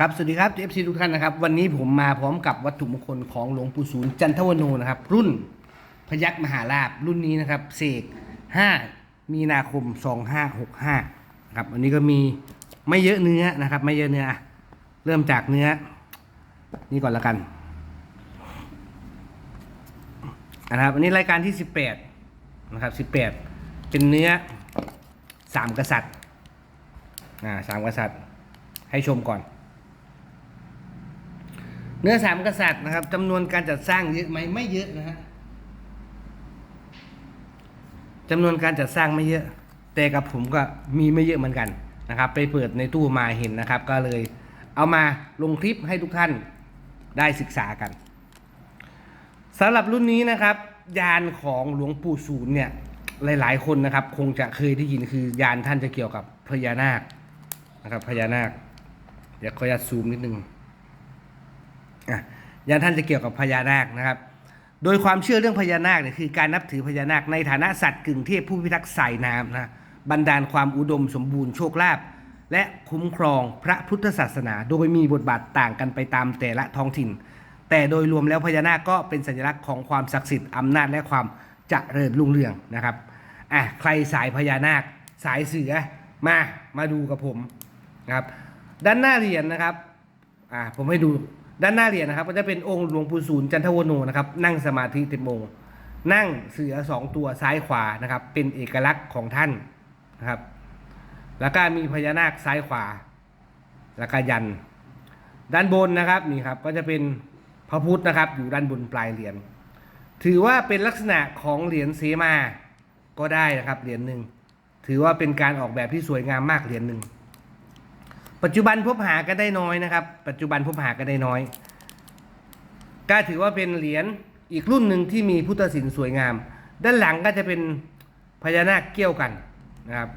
ครับ สวัสดีครับเอฟซีทุกท่านนะครับ วันนี้ผมมาพร้อมกับวัตถุมงคลของหลวงปู่ศูนย์จันทวโนนะครับ รุ่นพยักมหาลาบรุ่นนี้นะครับเสก 5 มีนาคม 2565นะครับวันนี้ก็มีไม่เยอะเนื้อนะครับ ไม่เยอะเนื้อ เริ่มจากเนื้อ นี่ก่อนละกันนะครับอันนี้รายการที่ 18นะครับ18 เป็นเนื้อสามกษัตริย์อ่าสามกษัตริย์ให้ชมก่อน เนื้อสามกษัตริย์นะครับจำนวนการจัดสร้างเยอะไหมไม่เยอะนะฮะจำนวนการจัดสร้างไม่เยอะ แต่กับผมก็มีไม่เยอะเหมือนกันนะครับ ไปเปิดในตู้มาเห็นนะครับ ก็เลยเอามาลงคลิปให้ทุกท่านได้ศึกษากันสำหรับรุ่นนี้นะครับ ยานของหลวงปู่ศูนย์เนี่ยหลาย ๆ คนนะครับ คงจะเคยได้ยินคือยานท่านจะเกี่ยวกับพญานาคนะครับพญานาคเดี๋ยวขออนุญาตซูมนิดนึง ยานท่านจะเกี่ยวกับพญานาคนะครับ โดยความเชื่อเรื่องพญานาคเนี่ยคือการนับถือพญานาคในฐานะสัตว์กึ่งเทพผู้พิทักษ์สายน้ำนะบันดาลความอุดมสมบูรณ์โชคลาภและคุ้มครองพระพุทธศาสนา โดยมีบทบาทต่างกันไปตามแต่ละท้องถิ่น แต่โดยรวมแล้วพญานาคก็เป็นสัญลักษณ์ของความศักดิ์สิทธิ์อำนาจและความเจริญรุ่งเรืองนะครับอะใครสายพญานาคสายเสือมามาดูกับผมนะครับด้านหน้าเหรียญนะครับอ่าผมให้ดู ด้านหน้าเหรียญนะครับ ก็จะเป็นองค์หลวงปู่ศูนย์จันทวโนนะครับ นั่งสมาธิเต็มองค์นั่งเสือสองตัวซ้ายขวานะครับ เป็นเอกลักษณ์ของท่านนะครับ แล้วก็มีพญานาคซ้ายขวา แล้วก็ยัน ด้านบนนะครับนี่ครับก็จะเป็นพระพุทธนะครับ อยู่ด้านบนปลายเหรียญถือว่าเป็นลักษณะของเหรียญเสมาก็ได้นะครับเหรียญหนึ่งถือว่าเป็นการออกแบบที่สวยงามมากเหรียญหนึ่ง ปัจจุบันพบหากันได้น้อยนะครับ ปัจจุบันพบหากันได้น้อยก็ถือว่าเป็นเหรียญอีกรุ่นหนึ่งที่มีพุทธศิลป์สวยงาม ด้านหลังก็จะเป็นพญานาคเกี่ยวกันนะครับ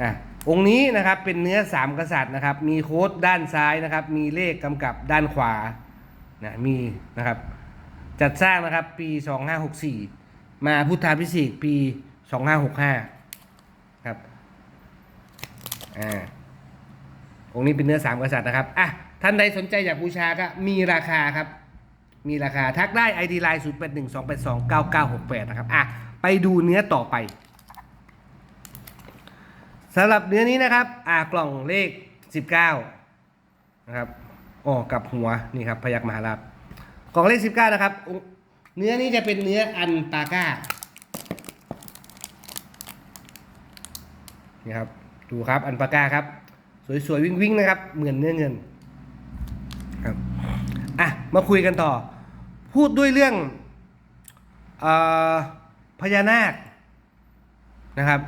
อะองค์นี้นะครับเป็นเนื้อสามกษัตริย์นะครับ มีโค้ดด้านซ้ายนะครับ มีเลขกำกับด้านขวานะมีนะครับ จัดสร้างนะครับปี 2564 มาพุทธาพิเศษกปี 2565 ครับอ่า องค์นี้เป็นเนื้อสามกษัตริย์นะครับอะท่านใดสนใจอยากบูชาก็มีราคาครับ มีราคาทักได้ ID Line 0 8 1 2 8 2 9 9 6 8 นะครับอะไปดูเนื้อต่อไปสำหรับเนื้อนี้นะครับอ่ากล่องเลข 19นะครับอ๋อกับหัวนี่ครับพยักมหาลาภกล่องเลข 19 นะครับ เนื้อนี้จะเป็นเนื้ออันปาก้านี่ครับดูครับอันปากกาครับ สวยๆ วิ่งๆ นะครับเหมือนเนื้อเงินครับอะมาคุยกันต่อ พูดด้วยเรื่องอพญานาคนะครับ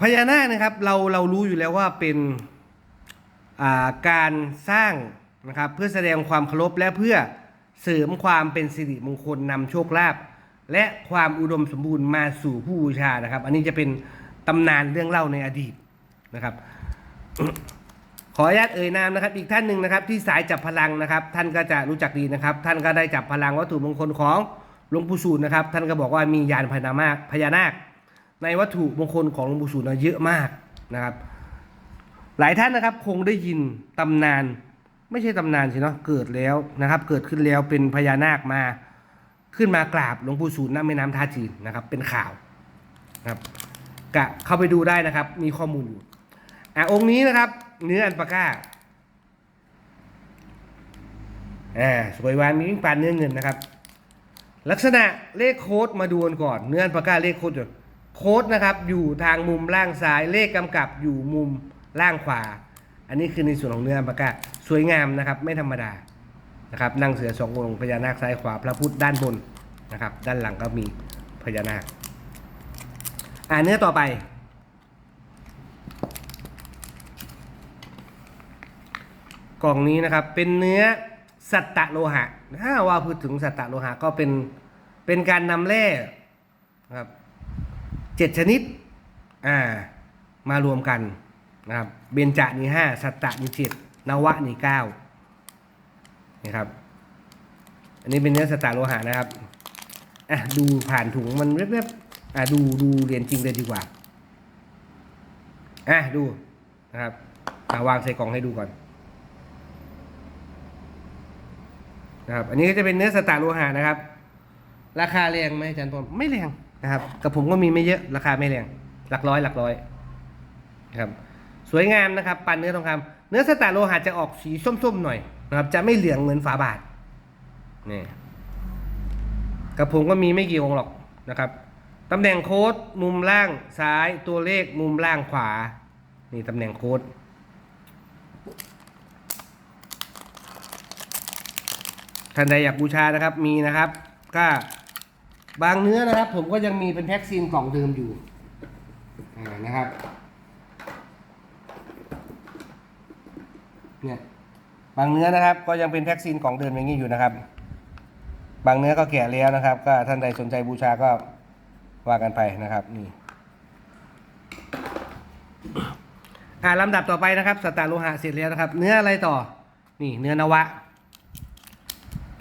พญานาคนะครับเราเรารู้อยู่แล้วว่าเป็นาการสร้างนะครับเพื่อแสดงความเคารพและเพื่อเสริมความเป็นสิริมงคลนำโชคลาภและความอุดมสมบูรณ์มาสู่ผู้บูชานะครับ อันนี้จะเป็นตำนานเรื่องเล่าในอดีต นะครับขออนุญาตเอ่ยนามนะครับ อีกท่านหนึ่งนะครับที่สายจับพลังนะครับ ท่านก็จะรู้จักดีนะครับ ท่านก็ได้จับพลังวัตถุมงคลของหลวงปู่ศูนย์นะครับ ท่านก็บอกว่ามียานพญานาคพญานาค ในวัตถุมงคลของหลวงปู่ศูนย์เยอะมากนะครับ หลายท่านนะครับคงได้ยินตำนาน ไม่ใช่ตำนานสิเนาะเกิดแล้วนะครับ เกิดขึ้นแล้วเป็นพญานาคมา ขึ้นมากราบหลวงปู่ศูนย์ณแม่น้ำท่าจีนนะครับ เป็นข่าวนะครับกะเข้าไปดูได้นะครับ มีข้อมูลอยู่ อะองค์นี้นะครับ เนื้ออันปาก้าอ่าสวยวานมีวิ่งปานเนื้อเงินนะครับ ลักษณะเลขโค้ดมาดูกันก่อน เนื้ออันปาก้าเลขโค้ดโค้ดนะครับ อยู่ทางมุมล่างซ้ายเลขกำกับอยู่มุมล่างขวา อันนี้คือในส่วนของเนื้ออันปาก้าสวยงามนะครับ ไม่ธรรมดานะครับนั่งเสือสององค์พญานาคซ้ายขวาพระพุทธด้านบนนะครับ ด้านหลังก็มีพญานาคอ่าเนื้อต่อไป กล่องนี้นะครับ เป็นเนื้อสัตตะโลหะถ้าว่าพูดถึงสัตตะโลหะก็เป็นเป็นการนำแร่นะครับเจ็ดชนิดอ่ามารวมกันนะครับเบญจนี่ห้าสัตตะนี่เจ็ดนวะนี่เก้านี่ครับอันนี้เป็นเนื้อสตาโลหะนะครับอะดูผ่านถุงมันเรียบๆอะดูดูเรียญจริงเลยดีกว่าอะดูนะครับอะวางใส่กล่องให้ดูก่อน นะครับ อันนี้ก็จะเป็นเนื้อสตาร์โลหะนะครับ ราคาแรงไหมอาจารย์ปอมไม่แรงนะครับ กับผมก็มีไม่เยอะราคาไม่แรง หลักร้อยหลักร้อยนะครับ สวยงามนะครับ ปันเนื้อทองคำเนื้อสตาร์โลหะจะออกสีส้มๆหน่อยนะครับ จะไม่เหลืองเหมือนฝาบาทนี่กับผมก็มีไม่กี่องค์หรอกนะครับตำแหน่งโค้ดมุมล่างซ้ายตัวเลขมุมล่างขวา นี่ตำแหน่งโค้ด ท่านใดอยากบูชานะครับมีนะครับ ก็บางเนื้อนะครับ ผมก็ยังมีเป็นแพ็กซีนกล่องเดิมอยู่นะครับเนี่ยบางเนื้อนะครับ ก็ยังเป็นแพ็กซีนกล่องเดิมอย่างนี้อยู่นะครับ บางเนื้อก็แก่แล้วนะครับ ก็ท่านใดสนใจบูชาก็ว่ากันไปนะครับนี่อ่าลำดับต่อไปนะครับสตาร์โลหะเสร็จแล้วนะครับ เนื้ออะไรต่อ นี่เนื้อนวะ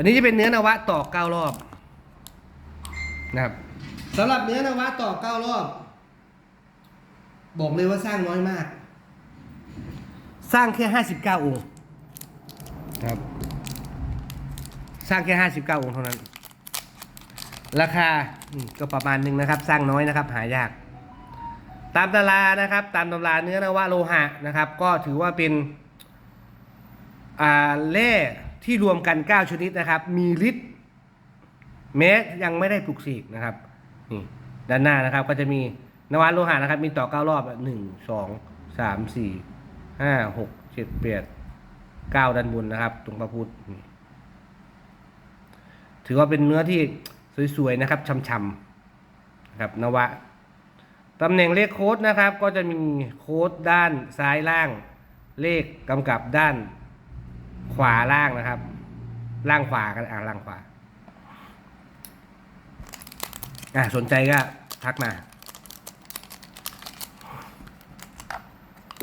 อันนี้จะเป็นเนื้อนวะต่อเก้ารอบนะครับสำหรับเนื้อนวะต่อเก้ารอบ บอกเลยว่าสร้างน้อยมาก สร้างแค่ห้าสิบเก้าองค์ครับ สร้างแค่ห้าสิบเก้าองค์เท่านั้น ราคาก็ประมาณหนึ่งนะครับ สร้างน้อยนะครับ หายาก ตามตำรานะครับ ตามตำราเนื้อนวะโลหะนะครับ ก็ถือว่าเป็นอ่าแร่ ที่รวมกัน 9 ชนิดนะครับ มีฤทธิ์แม้ยังไม่ได้ปลุกเสกนะครับนี่ด้านหน้านะครับก็จะมีนวะโลหะนะครับ มีต่อ 9 รอบหนึ่งสองสามสี่ห้าหกเจ็ดแปดเก้าด้านบนนะครับ ตรงพระพุทธนี่ถือว่าเป็นเนื้อที่สวยๆนะครับช่ำๆนะครับนวะตำแหน่งเลขโค้ดนะครับ ก็จะมีโค้ดด้านซ้ายล่าง เลขกำกับด้าน ขวาล่างนะครับ ล่างขวากันอ่าล่างขวาอ่าสนใจก็ทักมา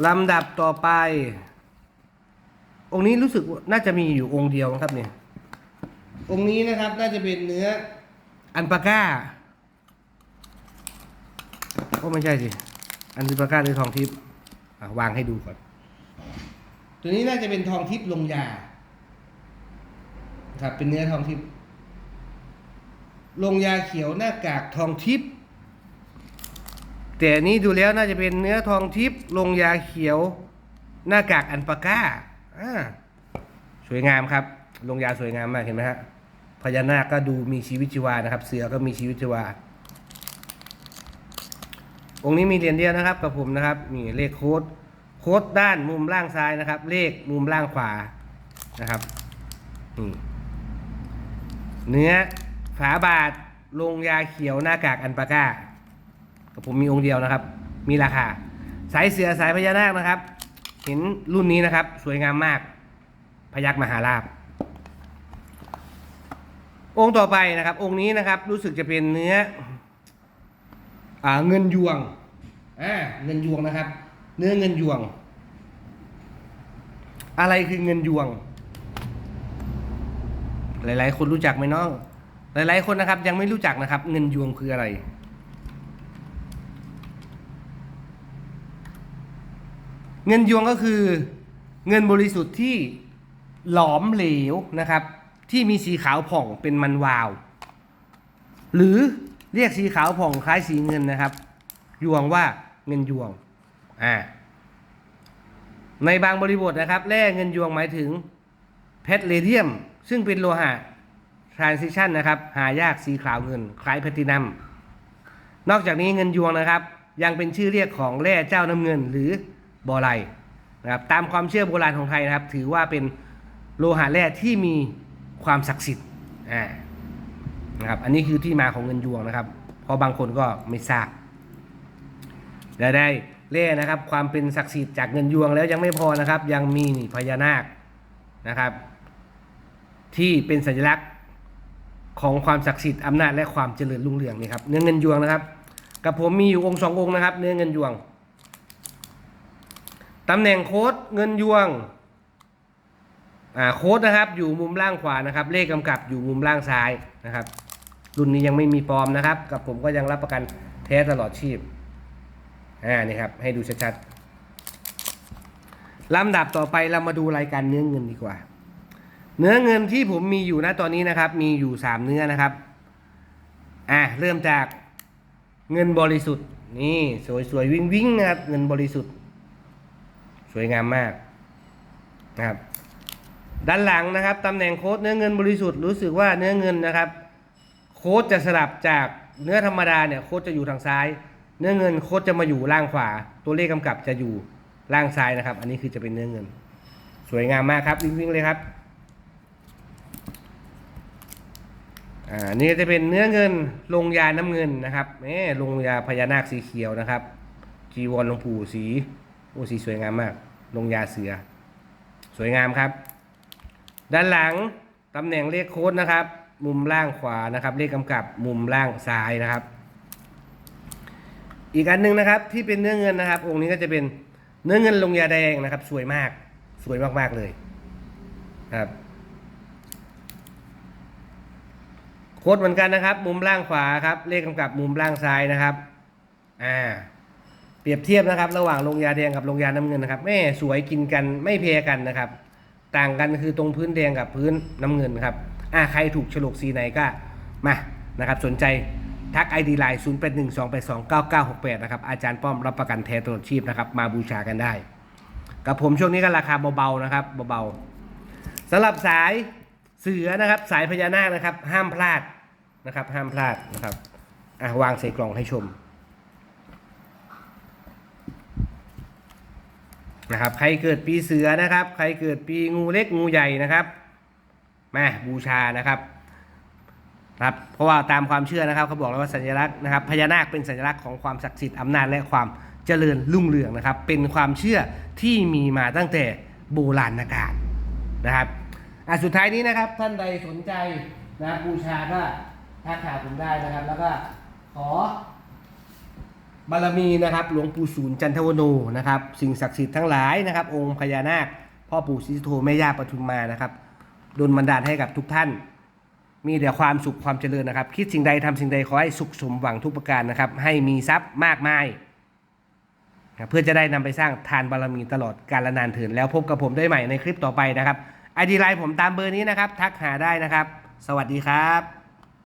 ลำดับต่อไป องค์นี้รู้สึกว่าน่าจะมีอยู่องค์เดียวนะครับเนี่ยองค์นี้นะครับน่าจะเป็นเนื้ออันปาก้าโอ้ไม่ใช่สิ อันปาก้าหรือทองทิพย์อะวางให้ดูก่อน ตัวนี้น่าจะเป็นทองทิพย์ลงยาครับเป็นเนื้อทองทิพย์ลงยาเขียวหน้ากากทองทิพย์แต่นนี้ดูแล้วน่าจะเป็นเนื้อทองทิพย์ลงยาเขียว หน้ากากอันปาก้าอ่าสวยงามครับ ลงยาสวยงามมากเห็นไหมฮะพญานาคก็ดูมีชีวิตชีวานะครับ เสือก็มีชีวิตชีวา องค์นี้มีเหรียญเดียวนะครับกับผมนะครับมีเลขโค้ด โค้ดด้านมุมล่างซ้ายนะครับ เลขมุมล่างขวานะครับนี่เนื้อฝาบาทลงยาเขียวหน้ากากอันปาก้ากับผมมีองค์เดียวนะครับ มีราคา สายเสือสายพญานาคนะครับ เห็นรุ่นนี้นะครับ สวยงามมาก พยักมหาราบองค์ต่อไปนะครับ องค์นี้นะครับ รู้สึกจะเป็นเนื้ออเงินยวงอ่าเงินยวงนะครับ เนื้อเงินยวง อะไรคือเงินยวง หลาย ๆ คนรู้จักไหมน้อง หลาย ๆ คนนะครับ ยังไม่รู้จักนะครับ เงินยวงคืออะไร เงินยวงก็คือ เงินบริสุทธิ์ที่หลอมเหลวนะครับ ที่มีสีขาวผ่องเป็นมันวาว หรือเรียกสีขาวผ่องคล้ายสีเงินนะครับยวงว่าเงินยวง อ่า ในบางบริบทนะครับ แร่เงินยวงหมายถึงเพชรเรเดียม ซึ่งเป็นโลหะทรานซิชันนะครับ หายากสีขาวเงิน คล้ายแพลตินัม นอกจากนี้เงินยวงนะครับ ยังเป็นชื่อเรียกของแร่เจ้าน้ำเงินหรือบอไลนะครับตามความเชื่อโบราณของไทยนะครับ ถือว่าเป็นโลหะแร่ที่มีความศักดิ์สิทธิ์อ่านะครับอันนี้คือที่มาของเงินยวงนะครับเพราะบางคนก็ไม่ทราบและได้ เล่นะครับ ความเป็นศักดิ์สิทธิ์จากเงินยวงแล้วยังไม่พอนะครับ ยังมีนี่พญานาคนะครับ ที่เป็นสัญลักษณ์ของความศักดิ์สิทธิ์อำนาจและความเจริญรุ่งเรืองนี่ครับเนื้อเงินยวงนะครับ กับผมมีอยู่องค์สององค์นะครับ เนื้อเงินยวงตำแหน่งโค้ดเงินยวงโค้ดนะครับอยู่มุมล่างขวานะครับ เลขกำกับอยู่มุมล่างซ้ายนะครับ รุ่นนี้ยังไม่มีปลอมนะครับ กับผมก็ยังรับประกันแท้ตลอดชีพ อ่านี่ครับให้ดูชัดๆลำดับต่อไปเรามาดูรายการเนื้อเงินดีกว่า เนื้อเงินที่ผมมีอยู่นะตอนนี้นะครับ มีอยู่สามเนื้อนะครับอะเริ่มจากเงินบริสุทธิ์นี่สวยๆวิ่งวิ่งๆนะครับเงินบริสุทธิ์ สวยงามมากนะครับ ด้านหลังนะครับตำแหน่งโค้ดเนื้อเงินบริสุทธิ์รู้สึกว่าเนื้อเงินนะครับ โค้ดจะสลับจากเนื้อธรรมดาเนี่ยโค้ดจะอยู่ทางซ้าย เนื้อเงินโค้ดจะมาอยู่ล่างขวา ตัวเลขกำกับจะอยู่ล่างซ้ายนะครับ อันนี้คือจะเป็นเนื้อเงิน สวยงามมากครับวิ่งวิ่งๆเลยครับอ่านี่จะเป็นเนื้อเงินลงยาน้ำเงินนะครับแหมลงยาพญานาคสีเขียวนะครับ จีวรหลวงปู่สีโอ้สีสวยงามมาก ลงยาเสือ สวยงามครับ ด้านหลังตำแหน่งเลขโค้ดนะครับ มุมล่างขวานะครับ เลขกำกับมุมล่างซ้ายนะครับ อีกอันหนึ่งนะครับที่เป็นเนื้อเงินนะครับ องค์นี้ก็จะเป็นเนื้อเงินลงยาแดงนะครับ สวยมาก สวยมากๆเลยครับโค้ดเหมือนกันนะครับ มุมล่างขวาครับเลขกำกับมุมล่างซ้ายนะครับอ่าเปรียบเทียบนะครับ ระหว่างลงยาแดงกับลงยาน้ำเงินนะครับแม่สวยกินกันไม่เพกันนะครับ ต่างกันคือตรงพื้นแดงกับพื้นน้ำเงินครับอ่าใครถูกฉลกสีไหนก็มานะครับ สนใจ ทักไอดีไลน์0 8 1 2 8 2 9 9 6 8นะครับ อาจารย์ป้อมรับประกันแท้ตลอดชีพนะครับ มาบูชากันได้ กับผมช่วงนี้ก็ราคาเบาๆนะครับเบาๆสำหรับสายเสือนะครับ สายพญานาคนะครับ ห้ามพลาดนะครับ ห้ามพลาดนะครับอะวางใส่กล่องให้ชมนะครับใครเกิดปีเสือนะครับ ใครเกิดปีงูเล็กงูใหญ่นะครับมาบูชานะครับ ครับเพราะว่าตามความเชื่อนะครับเขาบอกแล้วว่าสัญลักษณ์นะครับพญานาคเป็นสัญลักษณ์ของความศักดิ์สิทธิ์อำนาจและความเจริญรุ่งเรืองนะครับ เป็นความเชื่อที่มีมาตั้งแต่โบราณกาลนะครับอะสุดท้ายนี้นะครับท่านใดสนใจนะครับบูชาก็ทักหาผมได้นะครับ แล้วก็ขอบารมีนะครับ หลวงปู่ศูนย์จันทวโนนะครับ สิ่งศักดิ์สิทธิ์ทั้งหลายนะครับ องค์พญานาค พ่อปู่ศรีสุโธแม่ย่าปทุมมานะครับดลบันดาลให้กับทุกท่าน มีแต่ความสุขความเจริญนะครับ คิดสิ่งใดทำสิ่งใดขอให้สุขสมหวังทุกประการนะครับ ให้มีทรัพย์มากมายเพื่อจะได้นำไปสร้างทานบารมีตลอดกาลนานเถินแล้วพบกับผมได้ใหม่ในคลิปต่อไปนะครับไอดีไลน์ผมตามเบอร์นี้นะครับ ทักหาได้นะครับ สวัสดีครับ